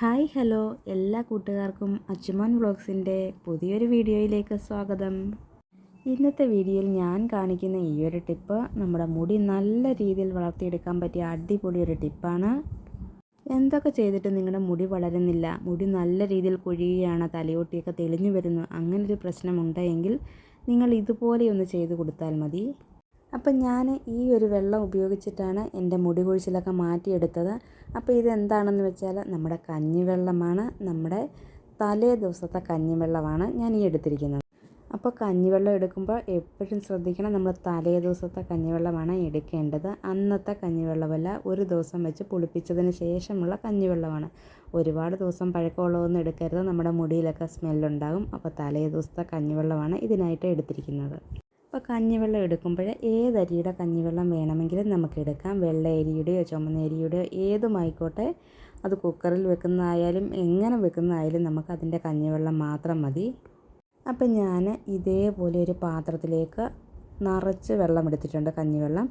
Hi hello. എല്ലാ കൂട്ടുകാർക്കും അച്ചുമാൻ വ്ളോഗ്സിന്റെ പുതിയൊരു വീഡിയോയിലേക്ക് സ്വാഗതം. ഇന്നത്തെ വീഡിയോയിൽ ഞാൻ കാണിക്കുന്ന ഈ ഒരു ടിപ്പ് നമ്മുടെ മുടി നല്ല രീതിയിൽ വളർത്തിയെടുക്കാൻ പറ്റിയ അടിപൊളി ഒരു ടിപ്പാണ്. എന്തൊക്കെ ചെയ്തിട്ട് നിങ്ങളുടെ മുടി വളരുന്നില്ല. മുടി നല്ല രീതിയിൽ കൊഴിയുകയാണ് തലയോട്ടിയൊക്കെ തെളിഞ്ഞു വരുന്നു അങ്ങനൊരു പ്രശ്നമുണ്ടെങ്കിൽ നിങ്ങൾ ഇതുപോലെ ഒന്ന് ചെയ്ത് കൊടുത്താൽ മതി. അപ്പം ഞാൻ ഈ ഒരു വെള്ളം ഉപയോഗിച്ചിട്ടാണ് എന്റെ മുടി കൊഴിച്ചിലൊക്കെ മാറ്റിയെടുത്തത്. അപ്പോൾ ഇതെന്താണെന്ന് വെച്ചാൽ നമ്മുടെ കഞ്ഞിവെള്ളമാണ്. നമ്മുടെ തലേ ദിവസത്തെ കഞ്ഞിവെള്ളമാണ് ഞാൻ ഈ എടുത്തിരിക്കുന്നത്. അപ്പോൾ കഞ്ഞിവെള്ളം എടുക്കുമ്പോൾ എപ്പോഴും ശ്രദ്ധിക്കണം നമ്മൾ തലേ ദിവസത്തെ കഞ്ഞിവെള്ളമാണ് എടുക്കേണ്ടത്. അന്നത്തെ കഞ്ഞിവെള്ളമല്ല ഒരു ദിവസം വെച്ച് പുളിപ്പിച്ചതിന് ശേഷമുള്ള കഞ്ഞിവെള്ളമാണ്. ഒരുപാട് ദിവസം പഴക്കമുള്ളതൊന്നും എടുക്കരുത്. നമ്മുടെ മുടിയിലൊക്കെ സ്മെല്ലുണ്ടാകും. അപ്പോൾ തലേ ദിവസത്തെ കഞ്ഞിവെള്ളമാണ് ഇതിനായിട്ട് എടുത്തിരിക്കുന്നത്. അപ്പോൾ കഞ്ഞിവെള്ളം എടുക്കുമ്പോൾ ഏതരിയുടെ കഞ്ഞിവെള്ളം വേണമെങ്കിലും നമുക്ക് എടുക്കാം. വെള്ള അരിയുടെയോ ചുമന്ന അരിയുടെയോ ഏതുമായിക്കോട്ടെ അത് കുക്കറിൽ വെക്കുന്നതായാലും എങ്ങനെ വെക്കുന്നതായാലും നമുക്ക് അതിന്റെ കഞ്ഞിവെള്ളം മാത്രം മതി. അപ്പം ഞാൻ ഇതേപോലെ ഒരു പാത്രത്തിലേക്ക് നിറച്ച് വെള്ളം എടുത്തിട്ടുണ്ട് കഞ്ഞിവെള്ളം.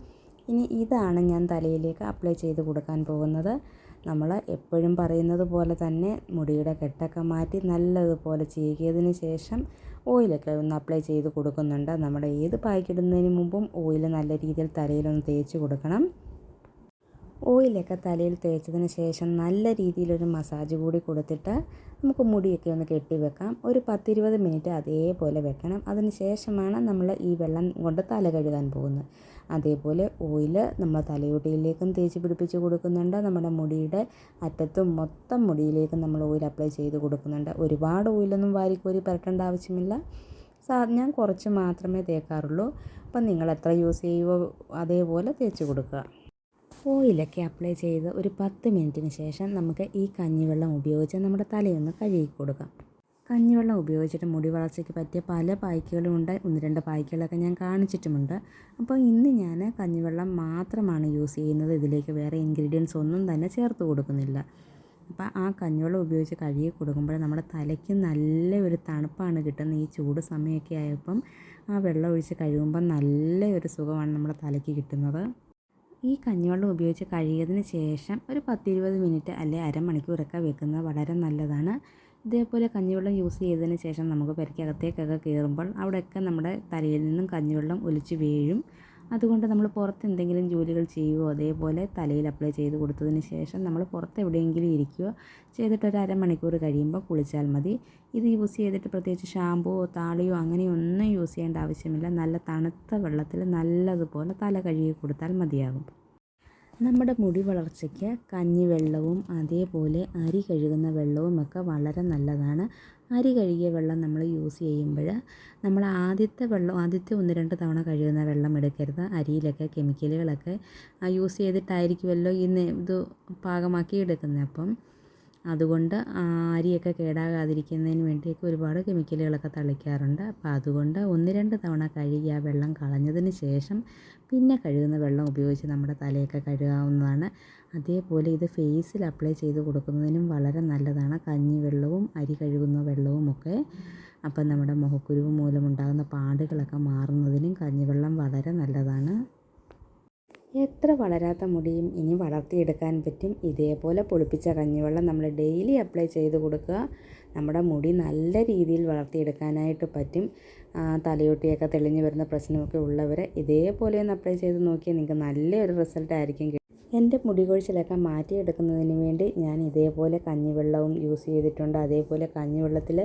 ഇനി ഇതാണ് ഞാൻ തലയിലേക്ക് അപ്ലൈ ചെയ്ത് കൊടുക്കാൻ പോകുന്നത്. നമ്മൾ എപ്പോഴും പറയുന്നത് പോലെ തന്നെ മുടിയുടെ കെട്ടൊക്കെ മാറ്റി നല്ലതുപോലെ ചീകിയതിന് ശേഷം ഓയിലൊക്കെ ഒന്ന് അപ്ലൈ ചെയ്ത് കൊടുക്കുന്നുണ്ട്. നമ്മുടെ ഏത് പായ്ക്കിടുന്നതിന് മുമ്പും ഓയിൽ നല്ല രീതിയിൽ തലയിലൊന്ന് തേച്ച് കൊടുക്കണം. ഓയിലൊക്കെ തലയിൽ തേച്ചതിന് ശേഷം നല്ല രീതിയിലൊരു മസാജ് കൂടി കൊടുത്തിട്ട് നമുക്ക് മുടിയൊക്കെ ഒന്ന് കെട്ടി വെക്കാം. ഒരു പത്തിരുപത് മിനിറ്റ് അതേപോലെ വെക്കണം. അതിന് ശേഷമാണ് നമ്മൾ ഈ വെള്ളം കൊണ്ട് തല കഴുകാൻ പോകുന്നത്. അതേപോലെ ഓയിൽ നമ്മൾ തലയോട്ടിയിലേക്കും തേച്ച് പിടിപ്പിച്ച് കൊടുക്കുന്നുണ്ട്. നമ്മുടെ മുടിയുടെ അറ്റത്തും മൊത്തം മുടിയിലേക്കും നമ്മൾ ഓയിൽ അപ്ലൈ ചെയ്ത് കൊടുക്കുന്നുണ്ട്. ഒരുപാട് ഓയിലൊന്നും വാരിക്കോരി പരട്ടേണ്ട ആവശ്യമില്ല. സാ ഞാൻ കുറച്ച് മാത്രമേ തേക്കാറുള്ളൂ. അപ്പം നിങ്ങൾ എത്ര യൂസ് ചെയ്യുമോ അതേപോലെ തേച്ച് കൊടുക്കുക. ഓയിലൊക്കെ അപ്ലൈ ചെയ്ത് ഒരു പത്ത് മിനിറ്റിന് ശേഷം നമുക്ക് ഈ കഞ്ഞിവെള്ളം ഉപയോഗിച്ച് നമ്മുടെ തലയൊന്ന് കഴുകി കൊടുക്കാം. കഞ്ഞിവെള്ളം ഉപയോഗിച്ചിട്ട് മുടി വളർച്ചയ്ക്ക് പറ്റിയ പല പായ്ക്കുകളും ഉണ്ട്. ഒന്ന് രണ്ട് പായ്ക്കുകളൊക്കെ ഞാൻ കാണിച്ചിട്ടുമുണ്ട്. അപ്പോൾ ഇന്ന് ഞാൻ കഞ്ഞിവെള്ളം മാത്രമാണ് യൂസ് ചെയ്യുന്നത്. ഇതിലേക്ക് വേറെ ഇൻഗ്രീഡിയൻസ് ഒന്നും തന്നെ ചേർത്ത് കൊടുക്കുന്നില്ല. അപ്പോൾ ആ കഞ്ഞിവെള്ളം ഉപയോഗിച്ച് കഴുകി കൊടുക്കുമ്പോൾ നമ്മുടെ തലയ്ക്ക് നല്ല ഒരു തണുപ്പാണ് കിട്ടുന്നത്. ഈ ചൂട് സമയമൊക്കെ ആയപ്പം ആ വെള്ളം ഒഴിച്ച് കഴുകുമ്പോൾ നല്ല ഒരു സുഖമാണ് നമ്മുടെ തലയ്ക്ക് കിട്ടുന്നത്. ഈ കഞ്ഞിവെള്ളം ഉപയോഗിച്ച് കഴുകിയതിന് ശേഷം ഒരു പത്തിരുപത് മിനിറ്റ് അല്ലെ അരമണിക്കൂറൊക്കെ വെക്കുന്നത് വളരെ നല്ലതാണ്. ഇതേപോലെ കഞ്ഞിവെള്ളം യൂസ് ചെയ്തതിന് ശേഷം നമുക്ക് പെരയ്ക്കകത്തേക്കൊക്കെ കയറുമ്പോൾ അവിടെയൊക്കെ നമ്മുടെ തലയിൽ നിന്നും കഞ്ഞിവെള്ളം ഒലിച്ച് വീഴും. അതുകൊണ്ട് നമ്മൾ പുറത്ത് എന്തെങ്കിലും ജോലികൾ ചെയ്യുകയോ അതേപോലെ തലയിൽ അപ്ലൈ ചെയ്ത് കൊടുത്തതിന് ശേഷം നമ്മൾ പുറത്ത് എവിടെയെങ്കിലും ഇരിക്കുകയോ ചെയ്തിട്ട് ഒരു അരമണിക്കൂർ കഴിയുമ്പോൾ കുളിച്ചാൽ മതി. ഇത് യൂസ് ചെയ്തിട്ട് പ്രത്യേകിച്ച് ഷാമ്പുവോ താളിയോ അങ്ങനെയൊന്നും യൂസ് ചെയ്യേണ്ട ആവശ്യമില്ല. നല്ല തണുത്ത വെള്ളത്തിൽ നല്ലതുപോലെ തല കഴുകി കൊടുത്താൽ മതിയാകും. നമ്മുടെ മുടി വളർച്ചയ്ക്ക് കഞ്ഞിവെള്ളവും അതേപോലെ അരി കഴുകുന്ന വെള്ളവും ഒക്കെ വളരെ നല്ലതാണ്. അരി കഴുകിയ വെള്ളം നമ്മൾ യൂസ് ചെയ്യുമ്പോൾ നമ്മൾ ആദ്യത്തെ വെള്ളം ആദ്യത്തെ ഒന്ന് രണ്ട് തവണ കഴുകുന്ന വെള്ളം എടുക്കരുത്. അരിയിലൊക്കെ കെമിക്കലുകളൊക്കെ യൂസ് ചെയ്തിട്ടായിരിക്കുമല്ലോ ഈ ഇത് പാകമാക്കി എടുക്കുന്നത്. അപ്പം അതുകൊണ്ട് അരിയൊക്കെ കേടാകാതിരിക്കുന്നതിന് വേണ്ടിയൊക്കെ ഒരുപാട് കെമിക്കലുകളൊക്കെ തളിക്കാറുണ്ട്. അപ്പോൾ അതുകൊണ്ട് ഒന്ന് രണ്ട് തവണ കഴുകി ആ വെള്ളം കളഞ്ഞതിന് ശേഷം പിന്നെ കഴുകുന്ന വെള്ളം ഉപയോഗിച്ച് നമ്മുടെ തലയൊക്കെ കഴുകാവുന്നതാണ്. അതേപോലെ ഇത് ഫേസിൽ അപ്ലൈ ചെയ്ത് കൊടുക്കുന്നതിനും വളരെ നല്ലതാണ്. കഞ്ഞി വെള്ളവും അരി കഴുകുന്ന വെള്ളവും ഒക്കെ അപ്പം നമ്മുടെ മുഖക്കുരുവ് മൂലമുണ്ടാകുന്ന പാടുകളൊക്കെ മാറുന്നതിനും കഞ്ഞിവെള്ളം വളരെ നല്ലതാണ്. എത്ര വളരാത്ത മുടിയും ഇനി വളർത്തിയെടുക്കാൻ പറ്റും? ഇതേപോലെ പൊളിപ്പിച്ച കഞ്ഞിവെള്ളം നമ്മൾ ഡെയിലി അപ്ലൈ ചെയ്ത് കൊടുക്കുക. നമ്മുടെ മുടി നല്ല രീതിയിൽ വളർത്തിയെടുക്കാനായിട്ട് പറ്റും. തലയൊട്ടിയൊക്കെ തെളിഞ്ഞു വരുന്ന പ്രശ്നമൊക്കെ ഉള്ളവർ ഇതേപോലെ ഒന്ന് അപ്ലൈ ചെയ്ത് നോക്കിയാൽ നിങ്ങൾക്ക് നല്ലൊരു റിസൾട്ട് ആയിരിക്കും എന്റെ മുടി കൊഴിച്ചിലൊക്കെ മാറ്റിയെടുക്കുന്നതിന് വേണ്ടി ഞാൻ ഇതേപോലെ കഞ്ഞിവെള്ളവും യൂസ് ചെയ്തിട്ടുണ്ട്. അതേപോലെ കഞ്ഞിവെള്ളത്തിൽ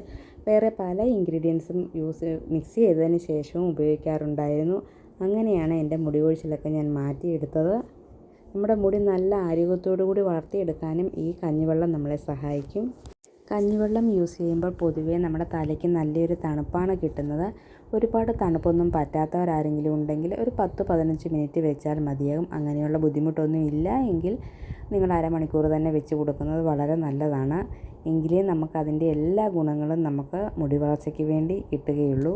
വേറെ പല ഇൻഗ്രീഡിയൻസും യൂസ് മിക്സ് ചെയ്തതിന് ശേഷവും ഉപയോഗിക്കാറുണ്ടായിരുന്നു. അങ്ങനെയാണ് എന്റെ മുടി കൊഴിച്ചിലൊക്കെ ഞാൻ മാറ്റിയെടുത്തത്. നമ്മുടെ മുടി നല്ല ആരോഗ്യത്തോടു കൂടി വളർത്തിയെടുക്കാനും ഈ കഞ്ഞിവെള്ളം നമ്മളെ സഹായിക്കും. കഞ്ഞിവെള്ളം യൂസ് ചെയ്യുമ്പോൾ പൊതുവേ നമ്മുടെ തലയ്ക്ക് നല്ലൊരു തണുപ്പാണ് കിട്ടുന്നത്. ഒരുപാട് തണുപ്പൊന്നും പറ്റാത്തവരാരെങ്കിലും ഉണ്ടെങ്കിൽ ഒരു പത്ത് പതിനഞ്ച് മിനിറ്റ് വെച്ചാൽ മതിയാകും. അങ്ങനെയുള്ള ബുദ്ധിമുട്ടൊന്നും ഇല്ല എങ്കിൽ നിങ്ങൾ അരമണിക്കൂർ തന്നെ വെച്ച് കൊടുക്കുന്നത് വളരെ നല്ലതാണ്. എങ്കിലേ നമുക്കതിന്റെ എല്ലാ ഗുണങ്ങളും നമുക്ക് മുടി വളർച്ചയ്ക്ക് വേണ്ടി കിട്ടുകയുള്ളൂ.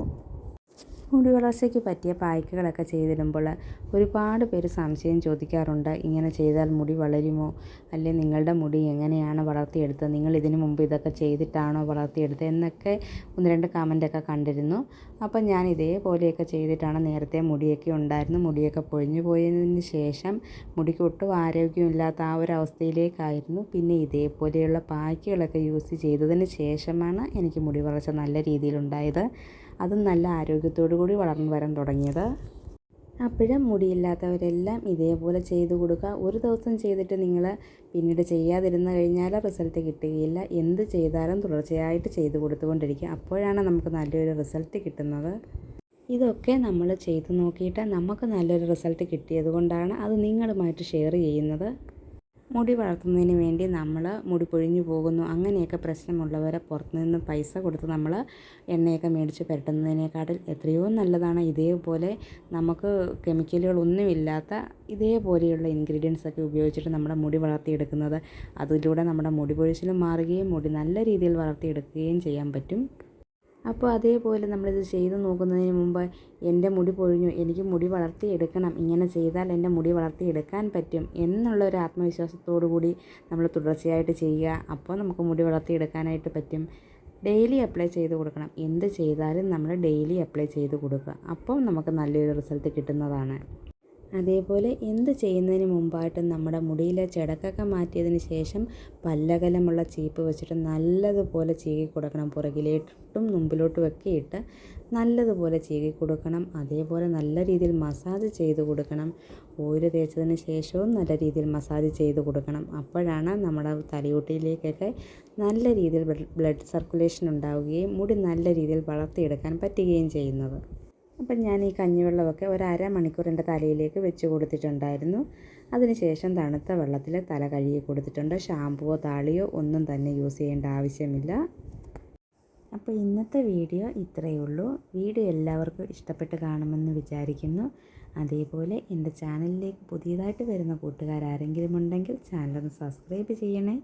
മുടി വളർച്ചയ്ക്ക് പറ്റിയ പായ്ക്കുകളൊക്കെ ചെയ്തിടുമ്പോൾ ഒരുപാട് പേര് സംശയം ചോദിക്കാറുണ്ട് ഇങ്ങനെ ചെയ്താൽ മുടി വളരുമോ? അല്ലെ നിങ്ങളുടെ മുടി എങ്ങനെയാണ് വളർത്തിയെടുത്തത്? നിങ്ങൾ ഇതിനു മുമ്പ് ഇതൊക്കെ ചെയ്തിട്ടാണോ വളർത്തിയെടുത്തത്? എന്നൊക്കെ ഒന്ന് രണ്ട് കമന്റൊക്കെ കണ്ടിരുന്നു. അപ്പം ഞാൻ ഇതേപോലെയൊക്കെ ചെയ്തിട്ടാണ് നേരത്തെ മുടിയൊക്കെ ഉണ്ടായിരുന്നു. മുടിയൊക്കെ പൊഴിഞ്ഞു പോയതിന് ശേഷം മുടിക്ക് ഒട്ടും ആരോഗ്യമില്ലാത്ത ആ ഒരു അവസ്ഥയിലേക്കായിരുന്നു. പിന്നെ ഇതേപോലെയുള്ള പായ്ക്കുകളൊക്കെ യൂസ് ചെയ്തതിന് ശേഷമാണ് എനിക്ക് മുടി വളർച്ച നല്ല രീതിയിലുണ്ടായത്. അതും നല്ല ആരോഗ്യത്തോടു കൂടി വളർന്നു വരാൻ തുടങ്ങിയത്. അപ്പോഴും മുടിയില്ലാത്തവരെല്ലാം ഇതേപോലെ ചെയ്തു കൊടുക്കുക. ഒരു ദിവസം ചെയ്തിട്ട് നിങ്ങൾ പിന്നീട് ചെയ്യാതിരുന്നു കഴിഞ്ഞാൽ റിസൾട്ട് കിട്ടുകയില്ല. എന്ത് ചെയ്താലും തുടർച്ചയായിട്ട് ചെയ്തു കൊടുത്തുകൊണ്ടിരിക്കുക. അപ്പോഴാണ് നമുക്ക് നല്ലൊരു റിസൾട്ട് കിട്ടുന്നത്. ഇതൊക്കെ നമ്മൾ ചെയ്തു നോക്കിയിട്ട് നമുക്ക് നല്ലൊരു റിസൾട്ട് കിട്ടിയത് കൊണ്ടാണ് അത് നിങ്ങളുമായിട്ട് ഷെയർ ചെയ്യുന്നത്. മുടി വളർത്തുന്നതിന് വേണ്ടി നമ്മൾ മുടി പൊഴിഞ്ഞു പോകുന്നു. അങ്ങനെയൊക്കെ പ്രശ്നമുള്ളവരെ പുറത്തുനിന്ന് പൈസ കൊടുത്ത് നമ്മൾ എണ്ണയൊക്കെ മേടിച്ച് പുരട്ടുന്നതിനേക്കാട്ടിൽ എത്രയോ നല്ലതാണ്. ഇതേപോലെ നമുക്ക് കെമിക്കലുകളൊന്നുമില്ലാത്ത ഇതേപോലെയുള്ള ഇൻഗ്രീഡിയൻസ് ഒക്കെ ഉപയോഗിച്ചിട്ട് നമ്മുടെ മുടി വളർത്തിയെടുക്കുന്നത്. അതിലൂടെ നമ്മുടെ മുടി പൊഴിച്ചിലും മാറുകയും മുടി നല്ല രീതിയിൽ വളർത്തിയെടുക്കുകയും ചെയ്യാൻ പറ്റും. അപ്പോൾ അതേപോലെ നമ്മളിത് ചെയ്ത് നോക്കുന്നതിന് മുമ്പ് എന്റെ മുടി പൊഴിഞ്ഞു എനിക്ക് മുടി വളർത്തിയെടുക്കണം ഇങ്ങനെ ചെയ്താൽ എന്റെ മുടി വളർത്തിയെടുക്കാൻ പറ്റും എന്നുള്ള ഒരു ആത്മവിശ്വാസത്തോടു കൂടി നമ്മൾ തുടർച്ചയായിട്ട് ചെയ്യുക. അപ്പോൾ നമുക്ക് മുടി വളർത്തിയെടുക്കാനായിട്ട് പറ്റും. ഡെയിലി അപ്ലൈ ചെയ്ത് കൊടുക്കണം. എന്ത് ചെയ്താലും നമ്മൾ ഡെയിലി അപ്ലൈ ചെയ്ത് കൊടുക്കുക. അപ്പം നമുക്ക് നല്ലൊരു റിസൾട്ട് കിട്ടുന്നതാണ്. അതേപോലെ എന്ത് ചെയ്യുന്നതിന് മുമ്പായിട്ടും നമ്മുടെ മുടിയിലെ ചെടക്കൊക്കെ മാറ്റിയതിന് ശേഷം പല്ലകലമുള്ള ചീപ്പ് വെച്ചിട്ട് നല്ലതുപോലെ ചീകി കൊടുക്കണം. പുറകിലോട്ടും മുമ്പിലോട്ടും ഒക്കെ ഇട്ട് നല്ലതുപോലെ ചീകി കൊടുക്കണം. അതേപോലെ നല്ല രീതിയിൽ മസാജ് ചെയ്ത് കൊടുക്കണം. ഓയിൽ തേച്ചതിന് ശേഷവും നല്ല രീതിയിൽ മസാജ് ചെയ്ത് കൊടുക്കണം. അപ്പോഴാണ് നമ്മുടെ തലയോട്ടിയിലേക്കൊക്കെ നല്ല രീതിയിൽ ബ്ലഡ് സർക്കുലേഷൻ ഉണ്ടാവുകയും മുടി നല്ല രീതിയിൽ വളർത്തിയെടുക്കാൻ പറ്റുകയും ചെയ്യുന്നത്. അപ്പം ഞാൻ ഈ കഞ്ഞിവെള്ളമൊക്കെ ഒരു അര മണിക്കൂറിന്റെ തലയിലേക്ക് വെച്ച് കൊടുത്തിട്ടുണ്ടായിരുന്നു. അതിനുശേഷം തണുത്ത വെള്ളത്തിൽ തല കഴുകി കൊടുത്തിട്ടുണ്ട്. ഷാമ്പുവോ താളിയോ ഒന്നും തന്നെ യൂസ് ചെയ്യേണ്ട ആവശ്യമില്ല. അപ്പോൾ ഇന്നത്തെ വീഡിയോ ഇത്രയേ ഉള്ളൂ. വീഡിയോ എല്ലാവർക്കും ഇഷ്ടപ്പെട്ട് കാണുമെന്ന് വിചാരിക്കുന്നു. അതേപോലെ എന്റെ ചാനലിലേക്ക് പുതിയതായിട്ട് വരുന്ന കൂട്ടുകാരാരെങ്കിലും ഉണ്ടെങ്കിൽ ചാനലൊന്ന് സബ്സ്ക്രൈബ് ചെയ്യണേ.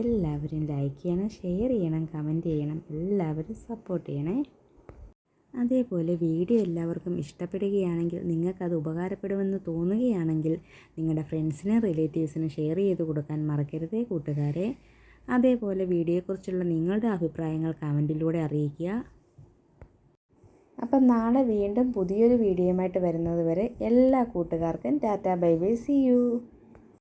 എല്ലാവരും ലൈക്ക് ചെയ്യണം ഷെയർ ചെയ്യണം കമന്റ് ചെയ്യണം. എല്ലാവരും സപ്പോർട്ട് ചെയ്യണേ. അതേപോലെ വീഡിയോ എല്ലാവർക്കും ഇഷ്ടപ്പെടുകയാണെങ്കിൽ നിങ്ങൾക്കത് ഉപകാരപ്പെടുമെന്ന് തോന്നുകയാണെങ്കിൽ നിങ്ങളുടെ ഫ്രണ്ട്സിനും റിലേറ്റീവ്സിനും ഷെയർ ചെയ്ത് കൊടുക്കാൻ മറക്കരുതേ കൂട്ടുകാരെ. അതേപോലെ വീഡിയോയെക്കുറിച്ചുള്ള നിങ്ങളുടെ അഭിപ്രായങ്ങൾ കമന്റിലൂടെ അറിയിക്കുക. അപ്പം നാളെ വീണ്ടും പുതിയൊരു വീഡിയോയുമായിട്ട് വരുന്നത് വരെ എല്ലാ കൂട്ടുകാർക്കും tata bye bye see you.